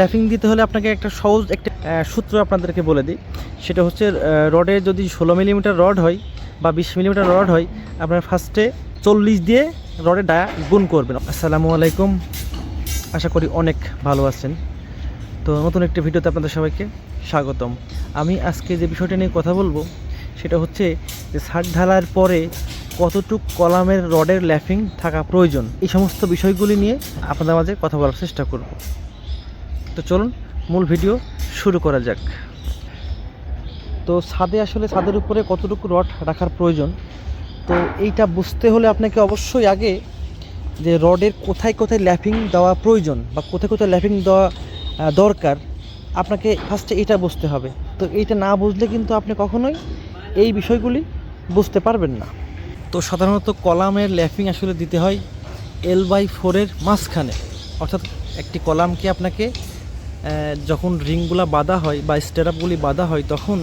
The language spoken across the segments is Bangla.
ল্যাফিং দিতে হলে আপনাকে একটা সহজ একটা সূত্র আপনাদেরকে বলে দিই। সেটা হচ্ছে রডে যদি ষোলো মিলিমিটার রড হয় বা বিশ মিলিমিটার রড হয়, আপনার ফার্স্টে চল্লিশ দিয়ে রডে ডায়া গুণ করবেন। আসসালামু আলাইকুম। আশা করি অনেক ভালো আছেন। তো নতুন একটি ভিডিওতে আপনাদের সবাইকে স্বাগতম। আমি আজকে যে বিষয়টা নিয়ে কথা বলব, সেটা হচ্ছে যে ছাদ ঢালার পরে কতটুক কলামের রডের ল্যাফিং থাকা প্রয়োজন, এই সমস্ত বিষয়গুলি নিয়ে আপনাদের মাঝে কথা বলার চেষ্টা করব। তো চলুন, মূল ভিডিও শুরু করা যাক। তো ছাদে আসলে ছাদের উপরে কতটুকু রড রাখার প্রয়োজন? তো এইটা বুঝতে হলে আপনাকে অবশ্যই আগে যে রডের কোথায় কোথায় ল্যাপিং দেওয়া প্রয়োজন বা কোথায় কোথায় ল্যাপিং দেওয়া দরকার, আপনাকে ফার্স্টে এটা বুঝতে হবে। তো এইটা না বুঝলে কিন্তু আপনি কখনোই এই বিষয়গুলি বুঝতে পারবেন না। তো সাধারণত কলামের ল্যাপিং আসলে দিতে হয় এল বাই ফোরের মাঝখানে। অর্থাৎ একটি কলামকে আপনাকে যখন রিংগুলা বাঁধা হয় বা স্টেরাপগুলি বাঁধা হয় তখন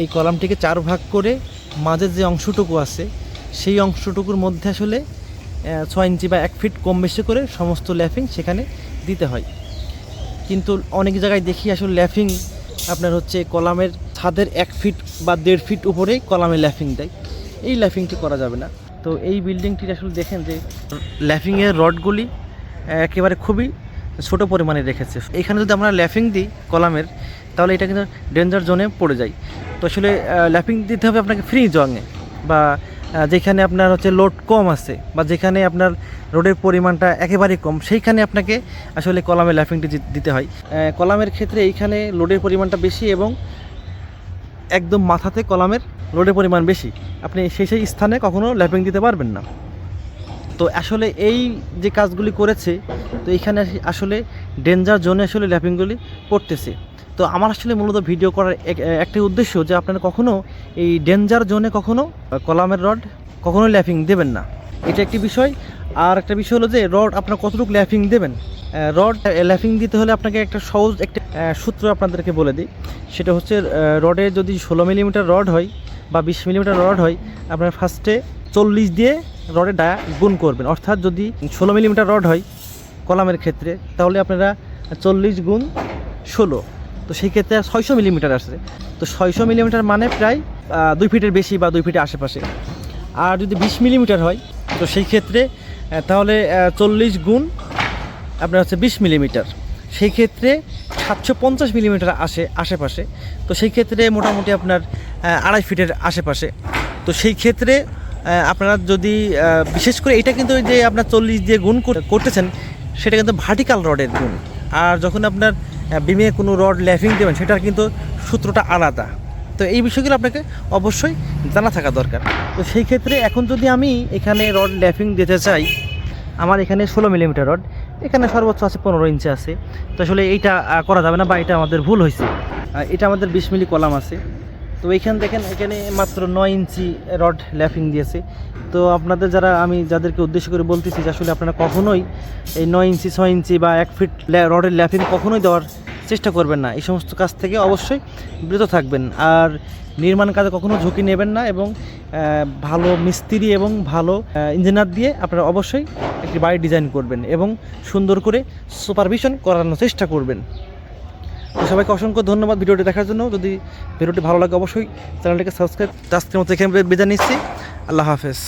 এই কলামটিকে চার ভাগ করে মাঝের যে অংশটুকু আছে, সেই অংশটুকুর মধ্যে আসলে ছয় ইঞ্চি বা এক ফিট কম বেশি করে সমস্ত ল্যাফিং সেখানে দিতে হয়। কিন্তু অনেক জায়গায় দেখি আসলে ল্যাফিং আপনার হচ্ছে কলামের ছাদের এক ফিট বা দেড় ফিট উপরেই কলামে ল্যাফিং দেয়। এই ল্যাফিংটি করা যাবে না। তো এই বিল্ডিংটির আসলে দেখেন যে, ল্যাফিংয়ের রডগুলি একেবারে খুবই ছোট পরিমাণে রেখেছে। এখানে যদি আমরা ল্যাফিং দিই কলামের, তাহলে এটা কিন্তু ডেঞ্জার জোনে পড়ে যায়। তো আসলে ল্যাপিং দিতে হবে আপনাকে ফ্রি জঙে বা যেখানে আপনার হচ্ছে লোড কম আছে বা যেখানে আপনার রোডের পরিমাণটা একেবারেই কম, সেইখানে আপনাকে আসলে কলামে ল্যাপিংটি দিতে হয়। কলামের ক্ষেত্রে এইখানে লোডের পরিমাণটা বেশি এবং একদম মাথাতে কলামের লোডের পরিমাণ বেশি। আপনি সেই সেই স্থানে কখনও ল্যাপিং দিতে পারবেন না। তো আসলে এই যে কাজগুলি করেছে তো এখানে আসলে ডেঞ্জার জোনে আসলে ল্যাপিংগুলি পড়তেছে। তো আমার আসলে মূলত ভিডিও করার এক- একটাই উদ্দেশ্য যে আপনারা কখনও এই ডেঞ্জার জোনে কখনো কলামের রড কখনো ল্যাপিং দেবেন না। এটা একটি বিষয়। আর একটা বিষয় হলো যে রড আপনার কতটুকু ল্যাপিং দেবেন? রড ল্যাপিং দিতে হলে আপনাকে একটা সহজ একটা সূত্র আপনাদেরকে বলে দিই। সেটা হচ্ছে রডে যদি ষোলো মিলিমিটার রড হয় বা বিশ মিলিমিটার রড হয়, আপনার ফার্স্টে চল্লিশ দিয়ে রডে ডায়া গুণ করবেন। অর্থাৎ যদি ষোলো মিলিমিটার রড হয় কলামের ক্ষেত্রে, তাহলে আপনারা চল্লিশ গুণ ষোলো। তো সেই ক্ষেত্রে ছয়শো মিলিমিটার আসছে তো ছয়শো মিলিমিটার মানে প্রায় দুই ফিটের বেশি বা দুই ফিটের আশেপাশে। আর যদি বিশ মিলিমিটার হয়, তো সেই ক্ষেত্রে তাহলে চল্লিশ গুণ আপনার হচ্ছে বিশ মিলিমিটার। সেই ক্ষেত্রে সাতশো পঞ্চাশ মিলিমিটার আসে আশেপাশে। তো সেই ক্ষেত্রে মোটামুটি আপনার আড়াই ফিটের আশেপাশে। তো সেই ক্ষেত্রে আপনারা যদি বিশেষ করে এটা কিন্তু যে আপনার চল্লিশ দিয়ে গুণ কর- করতেছেন সেটা কিন্তু ভার্টিক্যাল রডের গুণ। আর যখন আপনার বিমে কোনো রড ল্যাফিং দেবেন, সেটার কিন্তু সূত্রটা আলাদা। তো এই বিষয়গুলো আপনাকে অবশ্যই জানা থাকা দরকার। তো সেই ক্ষেত্রে এখন যদি আমি এখানে রড ল্যাফিং দিতে চাই, আমার এখানে ষোলো মিলিমিটার রড এখানে সর্বোচ্চ আছে পনেরো ইঞ্চি আছে। তো আসলে এইটা করা যাবে না বা এটা আমাদের ভুল হয়েছে। এটা আমাদের বিশ মিলি কলাম আছে। তো এইখানে দেখেন, এখানে মাত্র নয় ইঞ্চি রড ল্যাপিং দিয়েছে। তো আপনাদের যারা, আমি যাদেরকে উদ্দেশ্য করে বলতেছি যে আসলে আপনারা কখনোই এই নয় ইঞ্চি, ছয় ইঞ্চি বা এক ফিট রডের ল্যাপিং কখনোই দেওয়ার চেষ্টা করবেন না। এই সমস্ত কাজ থেকে অবশ্যই বিরত থাকবেন। আর নির্মাণ কাজে কখনো ঝুঁকি নেবেন না এবং ভালো মিস্ত্রি এবং ভালো ইঞ্জিনিয়ার দিয়ে আপনারা অবশ্যই একটি বাড়ি ডিজাইন করবেন এবং সুন্দর করে সুপারভিশন করানোর চেষ্টা করবেন। সবাইকে অসংখ্য ধন্যবাদ ভিডিওটি দেখার জন্য। যদি ভিডিওটি ভালো লাগে অবশ্যই চ্যানেলটিকে সাবস্ক্রাইব আজকের মতো এখানে বিদায় নিচ্ছি। আল্লাহ হাফেজ।